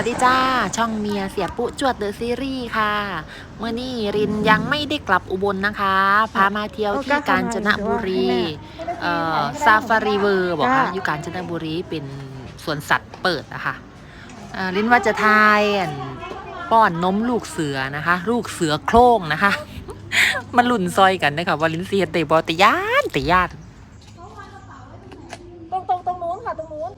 วัสดีจ้า ช่องเมียเสียปุจวดเดอะซีรีส์ค่ะ เมื่อนี้รินยังไม่ได้กลับอุบลนะคะ พามาเที่ยวที่กาญจนบุรีเอ่อซาฟารีเวอร์บอกค่ะอยู่กาญจนบุรีเป็นสวนสัตว์เปิดนะคะเอ่อรินว่าจะทายอันป้อนนมลูกเสือนะคะ ลูกเสือโคร่งนะคะ มันหลุ่นซอยกันนะคะว่าลินเซียเตะบอลตะยานตะยาน ตรงตรงตรงนู้นค่ะตรงนู้น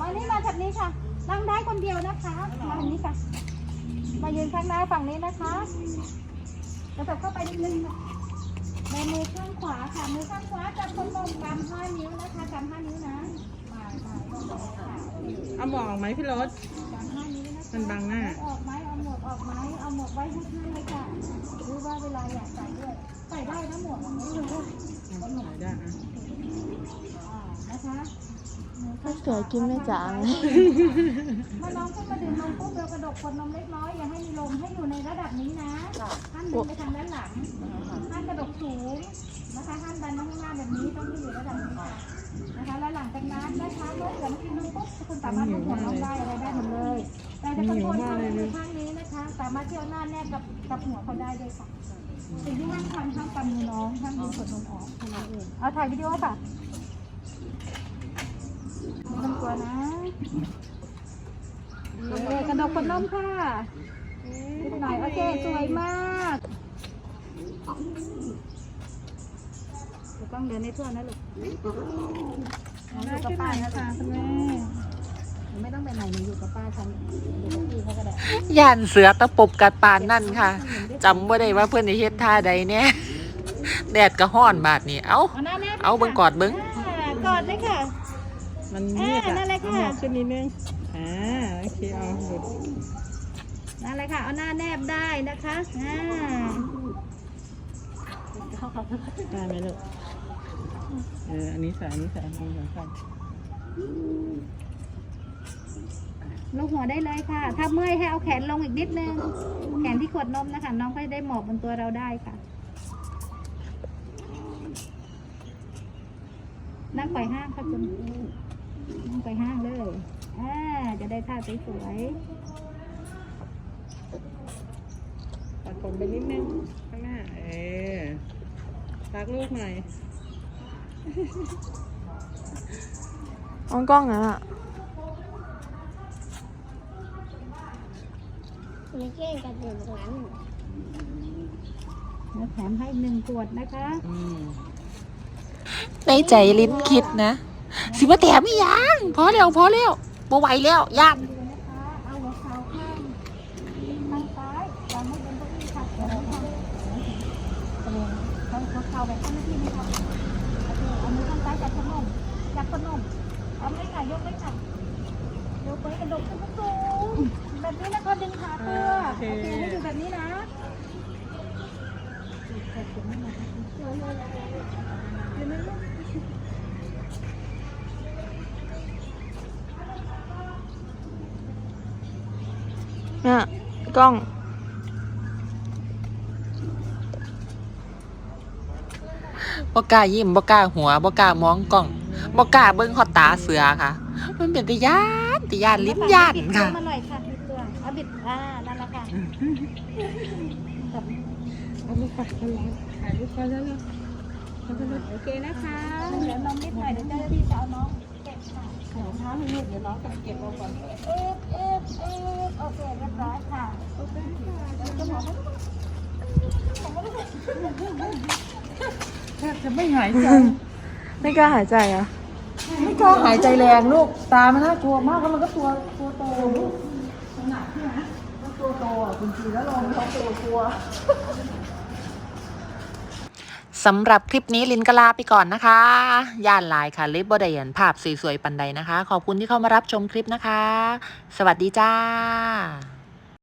มานี่มาแบบนี้ค่ะ นั่งได้คนเดียวนะคะ มาแบบนี้ค่ะ มายืนข้างหน้าฝั่งนี้นะคะกระดบเข้าไปนิดนึงนะในมือข้างขวาค่ะ มือข้างขวาจับคนลงกำห้านิ้วนะคะกำห้านิ้วนะมามาเอาหมออกไหมพี่รถ มันบังหน้า ออกไหมเอาหมวกออกไหมเอาหมวกไว้ข้างๆเลยค่ะหรือว่าเวลาอยากใส่ด้วยใส่ได้นะหมวกแบบนี้เลยเอาไหนได้อะอ่านะคะถ้าสวยกินไม่จาง เมื่อน้องขึ้นมาดื่มนมปุ๊บเรากระดกคนนมเล็กน้อยอย่าให้มีลมให้อยู่ในระดับนี้นะห้ามดึงไปทางด้านหลังห้ามกระดกสูงนะคะห้ามดันมาข้างหน้าแบบนี้ต้องที่อยู่ระดับนี้ค่ะ นะคะแล้วหลังจากนั้นนะคะเมื่อเกิดกินนมปุ๊บคุณสามารถลุกหัวน้องได้อะไรได้หมดเลยแต่ถ้าคนคนข้างนี้ข้างนี้นะคะ สามารถเที่ยวหน้าแนบกับกับหัวเขาได้ด้วยค่ะสิ่งที่ห้ามทำห้ามกำมือน้องห้ามดึงขนนมออกแค่นั้นเองเอาถ่ายวิดีโอค่ะไม่ต้องกลัวนะเออกระดกคนนมค่ะนิดหน่อยโอเคสวยมาก เดี๋ยวต้องเดินในทั่วนะลูกหนูอยู่กับป้านะคะคุณแม่หนูไม่ต้องไปไหนหนูอยู่กับป้าฉันอยู่กับพี่เขาก็ได้ย่านเสือตะปบกัดปานนั่นค่ะจำว่าได้ว่าเพื่อนในเฮ็ดท่าใดเนี่ยแดดก็ห้อนบาดนี่เอ้า เอาหน้าแนบเอาเบิ่งกอดเบิ่งอ่ากอดเลยค่ะ มันยืดอ่าอะนั่นแหละเอาค่ะหมวกขึ้นนิดนึงอ่าโอเคเอาหลุดนั่นเลยค่ะ เอาหน้าแนบได้นะคะอ่า ได้ไหมลูกเอออันนี้ใส่อันนี้ใส่อันนี้ใส่ลูกหัวได้เลยค่ะ ถ้าเมื่อยให้เอาแขนลงอีกนิดนึง แขนที่ขวดนมนะคะ น้องก็จะได้หมอบบนตัวเราได้ค่ะ นั่งไปห้างค่ะคุณนั่งไปห้างเลยอ่าจะได้ท่าสวยตัดผมไปนิดนึงข้างหน้า เออ รักลูกหน่อยมองกล้องนะอะๆแล้วแถมให้อีกหนึ่งขวดนะคะอืมในใจลิ้นคิดนะ สิมาแถมอีหยังพอแล้วพอแล้วบ่ไหวแล้วย่าน ดูนะคะ เอาหัวเข่าข้างข้างซ้ายวางให้บนเก้าอี้ค่ะเดี๋ยวเราทำเออ เอาแบบข้าหน้าที่นี่ค่ะโอเคเอามือข้างซ้ายจับขนมจับขนมเอาเลยค่ะยกเลยค่ะยกไว้กระดกขึ้นสูงแบบนี้นะคะดึงขาเตัวโอเคให้อยู่แบบนี้นะเห็นไหมลูกเนี่ยกล้อง บ่กล้ายิ้มบ่กล้าหัวบ่กล้ามองกล้องบ่กล้าเบิ่งฮอดตาเสือค่ะ มันเป็นตะยานตะยานลิ้นยานบิดค่ะตัวมาหน่อยค่ะบิดตัวเอาบิดอ่านั่นแหละค่ะแบบเอาลูกปัดกันแล้วถ่ายรูปกันแล้วเลยเอาไปเลยโอเคนะคะเดี๋ยวนมนิดหน่อยเดี๋ยวเจ้าหน้าที่จะเอาน้องเก็บค่ะใส่รองเท้าให้ลูกเดี๋ยวน้องจะเก็บเอาก่อนเอ๊ะเอ๊ะเอ๊ะโอเคเรียบร้อยค่ะโอเคค่ะเดี๋ยวจะหมอไม่ต้องแทบจะไม่หายใจ ไม่กล้าหายใจอะไม่กล้าหายใจแรงลูก ตา มันน่ากลัวมากแล้วมันก็ตัวตัวโตลูกขนาดที่นะมันตัวโตอะคุณจีแล้วลองเขาตัวกลัวสำหรับคลิปนี้ลินก็ลาไปก่อนนะคะ ย่านหลายค่ะเล็บบไดเห็นภาพสวยๆปันใดนะคะ ขอบคุณที่เข้ามารับชมคลิปนะคะ สวัสดีจ้า